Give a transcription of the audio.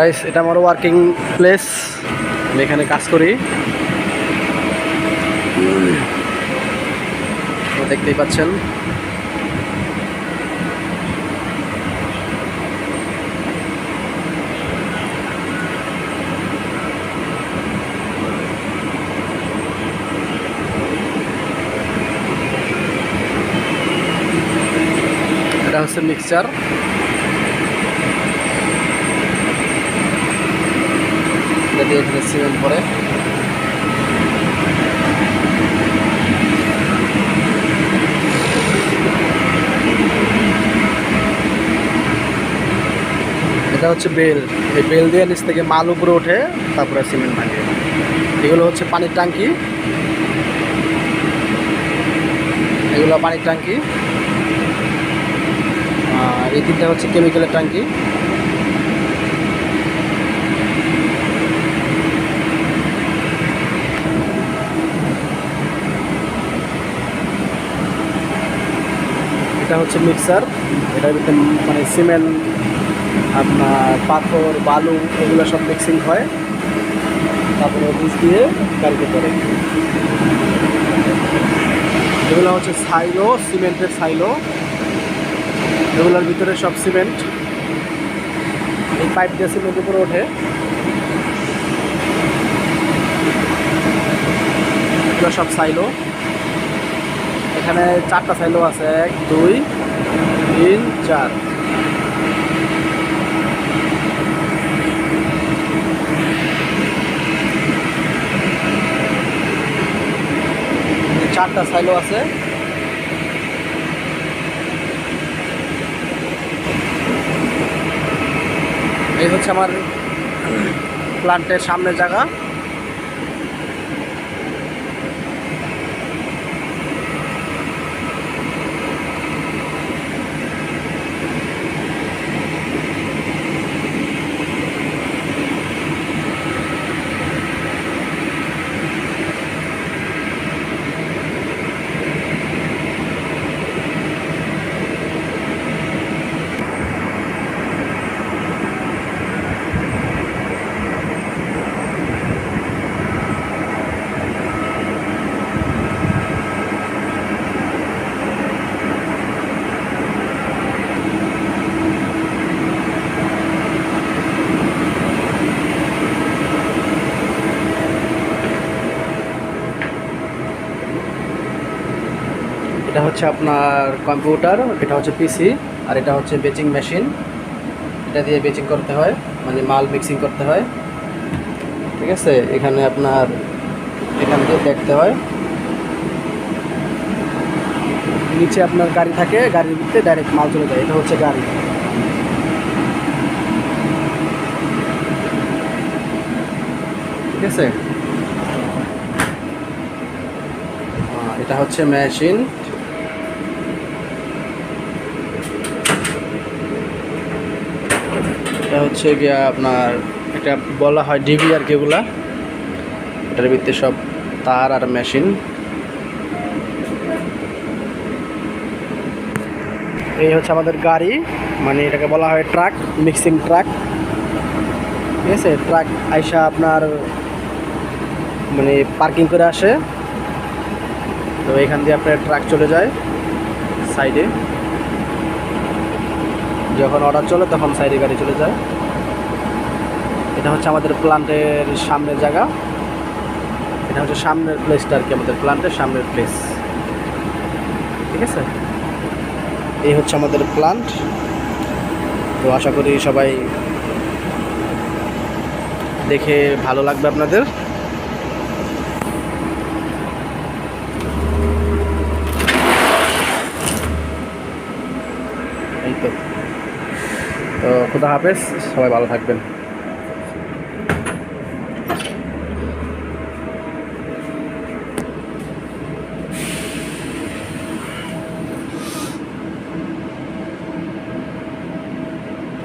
Guys এটা আমার working place আমি এখানে কাজ করি। দেখতেই পাচ্ছেন। এটা হচ্ছে মিক্সচার দিয়ে এখানে সিমেন্ট পরে। এটা হচ্ছে বেল। এই বেল দিয়ে নিচ থেকে মাল উপরে ওঠে, তারপরে সিমেন্ট ভাঙে। এগুলো হচ্ছে পানির ট্যাঙ্কি। এগুলো পানির ট্যাঙ্কি। আর এই তিনটা হচ্ছে কেমিক্যালের ট্যাঙ্কি। এটা হচ্ছে মিক্সার। এটার ভিতরে মানে সিমেন্ট, আপনার পাথর, বালু, এগুলো সব মিক্সিং হয়। তারপরে বীজ দিয়ে গাড়িতে করে। এগুলো হচ্ছে সাইলো, সিমেন্টের সাইলো। এগুলোর ভিতরে সব সিমেন্ট। এই পাইপ দিয়ে সিমেন্ট উপরে ওঠে। এগুলো সব সাইলো। এখানে চারটা সাইলো আছে। এক, দুই, তিন, চার। চারটা সাইলো আছে। এই হচ্ছে আমার প্লান্টের সামনে জায়গা। এটা হচ্ছে আপনার কম্পিউটার, এটা হচ্ছে পিসি আর এটা হচ্ছে বেচিং মেশিন। এটা দিয়ে বেচিং করতে হয় মানে মাল মিক্সিং করতে হয়। ঠিক আছে? এখানে আপনার এখান দিয়ে দেখতে হয়। নিচে আপনার গাড়ি থাকে, গাড়ির ভিতরে ডাইরেক্ট মাল চলে যায়। এটা হচ্ছে গাড়ি। ঠিক আছে? এটা হচ্ছে মেশিন। এটা হচ্ছে গিয়া আপনার এটা বলা হয় ডিবি আর কি এগুলা এটার ভিতরে সব তার আর মেশিন। এই হচ্ছে আমাদের গাড়ি মানে এটাকে বলা হয় ট্রাক, মিক্সিং ট্রাক। ঠিক আছে? ট্রাক আইসা আপনার মানে পার্কিং করে আসে। তো এখান দিয়ে আপনার ট্রাক চলে যায়, সাইডে। যখন অর্ডার চলে, তখন সাইডে গাড়ি চলে যায়। এটা হচ্ছে আমাদের প্লান্টের সামনের জায়গা। এটা হচ্ছে সামনের প্লেসটা আর কি, আমাদের প্লান্টের সামনের প্লেস ঠিক আছে? এই হচ্ছে আমাদের প্লান্ট তো আশা করি সবাই দেখে ভালো লাগবে আপনাদের। এই তো। তো খুদা হাফেজ সবাই ভালো থাকবেন।